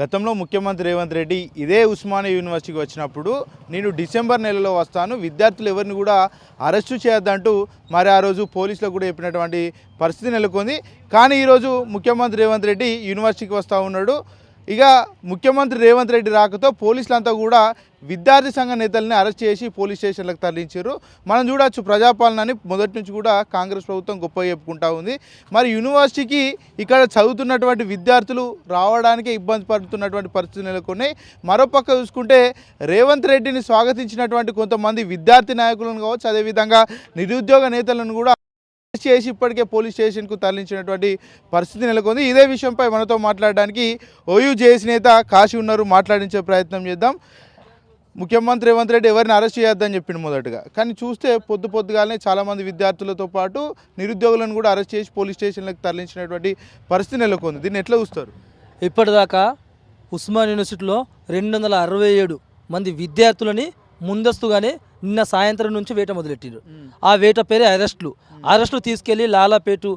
గతంలో ముఖ్యమంత్రి రేవంత్ రెడ్డి ఇదే ఉస్మానియా యూనివర్సిటీకి వచ్చినప్పుడు నేను డిసెంబర్ నెలలో వస్తాను విద్యార్థులు ఎవరిని కూడా అరెస్టు చేయొద్దంటూ మరి ఆ రోజు పోలీసులకు కూడా చెప్పినటువంటి పరిస్థితి నెలకొంది. కానీ ఈరోజు ముఖ్యమంత్రి రేవంత్ రెడ్డి యూనివర్సిటీకి వస్తూ ఉన్నాడు. ఇక ముఖ్యమంత్రి రేవంత్ రెడ్డి రాకతో పోలీసులంతా కూడా విద్యార్థి సంఘ నేతల్ని అరెస్ట్ చేసి పోలీస్ స్టేషన్లకు తరలించారు. మనం చూడొచ్చు ప్రజాపాలనని మొదటి నుంచి కూడా కాంగ్రెస్ ప్రభుత్వం గొప్ప చెప్పుకుంటా ఉంది. మరి యూనివర్సిటీకి ఇక్కడ చదువుతున్నటువంటి విద్యార్థులు రావడానికే ఇబ్బంది పడుతున్నటువంటి పరిస్థితులు నెలకొన్నాయి. మరోపక్క చూసుకుంటే రేవంత్ రెడ్డిని స్వాగతించినటువంటి కొంతమంది విద్యార్థి నాయకులను కావచ్చు అదేవిధంగా నిరుద్యోగ నేతలను కూడా చేసి ఇప్పటికే పోలీస్ స్టేషన్కు తరలించినటువంటి పరిస్థితి నెలకొంది. ఇదే విషయంపై మనతో మాట్లాడడానికి ఓయూ జేఎస్ నేత కాశీ ఉన్నారు. మాట్లాడించే ప్రయత్నం చేద్దాం. ముఖ్యమంత్రి రేవంత్ రెడ్డి ఎవరిని అరెస్ట్ చేయొద్దని చెప్పిండు మొదటగా. కానీ చూస్తే పొద్దు పొద్దుగానే చాలామంది విద్యార్థులతో పాటు నిరుద్యోగులను కూడా అరెస్ట్ చేసి పోలీస్ స్టేషన్లకు తరలించినటువంటి పరిస్థితి నెలకొంది. దీన్ని ఎట్లా చూస్తారు? ఇప్పటిదాకా ఉస్మాన్ యూనివర్సిటీలో రెండు వందల అరవై ఏడు మంది విద్యార్థులని ముందస్తుగానే నిన్న సాయంత్రం నుంచి వేట మొదలెట్టిండ్రు ఆ వేట పేరే అరెస్టులు. అరెస్టులు తీసుకెళ్ళి లాలాపేటు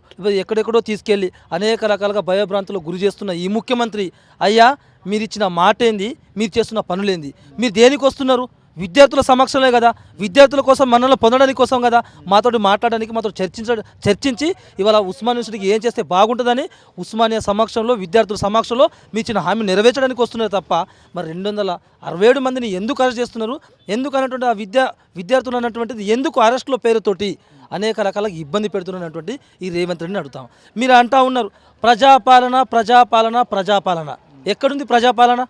ఎక్కడెక్కడో తీసుకెళ్ళి అనేక రకాలుగా భయభ్రాంతులకు గురి చేస్తున్న ఈ ముఖ్యమంత్రి అయ్యా మీరు ఇచ్చిన మాట ఏంది మీరు చేస్తున్న పనులేంది? మీరు దేనికి వస్తున్నారు? విద్యార్థుల సమక్షంలో కదా. విద్యార్థుల కోసం మనల్ని పొందడానికి కోసం కదా. మాతోటి మాట్లాడడానికి మాతో చర్చించ చర్చించి ఇవాళ ఉస్మాన్ యూనివర్సిటీకి ఏం చేస్తే బాగుంటుందని ఉస్మానియా సమక్షంలో విద్యార్థుల సమక్షంలో మీ ఇచ్చిన హామీ నెరవేర్చడానికి వస్తున్నారు తప్ప మరి రెండు వందల అరవై ఏడు మందిని ఎందుకు అరెస్ట్ చేస్తున్నారు? ఎందుకు అన్నటువంటి ఆ విద్యా విద్యార్థులు అన్నటువంటిది ఎందుకు అరెస్టుల పేరుతోటి అనేక రకాల ఇబ్బంది పెడుతున్నటువంటి ఈ రేవంత్ రెడ్డిని అడుగుతాం. మీరు అంటా ఉన్నారు ప్రజాపాలన ప్రజాపాలన ప్రజాపాలన. ఎక్కడుంది ప్రజాపాలన?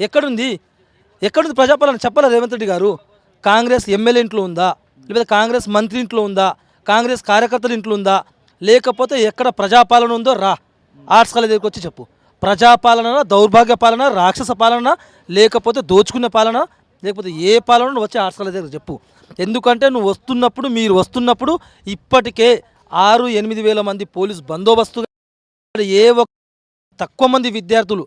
ఎక్కడుంది? ఎక్కడుంది ప్రజాపాలన చెప్పాలా రేవంత్ రెడ్డి గారు? కాంగ్రెస్ ఎమ్మెల్యే ఇంట్లో ఉందా? లేకపోతే కాంగ్రెస్ మంత్రి ఇంట్లో ఉందా? కాంగ్రెస్ కార్యకర్తల ఇంట్లో ఉందా? లేకపోతే ఎక్కడ ప్రజాపాలన ఉందో రా. ఆర్ట్స్ కాలేజ్ దగ్గరికి వచ్చి చెప్పు. ప్రజాపాలన దౌర్భాగ్య పాలన రాక్షస పాలన లేకపోతే దోచుకునే పాలన లేకపోతే ఏ పాలన నువ్వు వచ్చి ఆర్ట్స్ కాలేజ్ దగ్గర చెప్పు. ఎందుకంటే నువ్వు వస్తున్నప్పుడు మీరు వస్తున్నప్పుడు ఇప్పటికే ఆరు ఎనిమిది వేల మంది పోలీస్ బందోబస్తు ఏ ఒక్క తక్కువ మంది విద్యార్థులు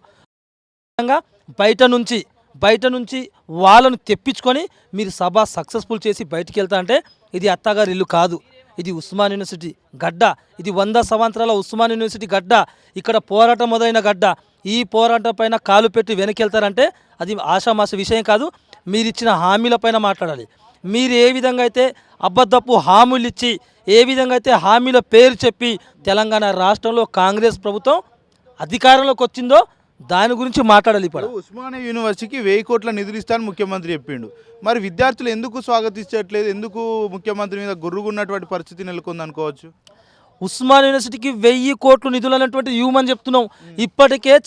విధంగా బయట నుంచి బయట నుంచి వాళ్ళను తెప్పించుకొని మీరు సభ సక్సెస్ఫుల్ చేసి బయటికి వెళ్తా అంటే ఇది అత్తగారి ఇల్లు కాదు. ఇది ఉస్మాన్ యూనివర్సిటీ గడ్డ. ఇది వంద సంవత్సరాల ఉస్మాన్ యూనివర్సిటీ గడ్డ. ఇక్కడ పోరాటం మొదలైన గడ్డ. ఈ పోరాటం పైన కాలు పెట్టి వెనక్కి వెళ్తారంటే అది ఆషామాష విషయం కాదు. మీరు ఇచ్చిన హామీల పైన మాట్లాడాలి. మీరు ఏ విధంగా అయితే అబద్ధపు హామీలు ఇచ్చి ఏ విధంగా అయితే హామీల పేరు చెప్పి తెలంగాణ రాష్ట్రంలో కాంగ్రెస్ ప్రభుత్వం అధికారంలోకి వచ్చిందో దాని గురించి మాట్లాడాలి ఇప్పుడు. ఉస్మానియా యూనివర్సిటీకి వెయ్యి కోట్ల నిధులు ఇస్తానని ముఖ్యమంత్రి చెప్పిండు. మరి విద్యార్థులు ఎందుకు స్వాగతించట్లేదు? ఎందుకు ముఖ్యమంత్రి మీద గుర్రుగున్నటువంటి పరిస్థితి నెలకొంది అనుకోవచ్చు? ఉస్మాన్ యూనివర్సిటీకి వెయ్యి కోట్లు నిధులు అన్నటువంటి ఇవ్వమని చెప్తున్నాం. ఇప్పటికే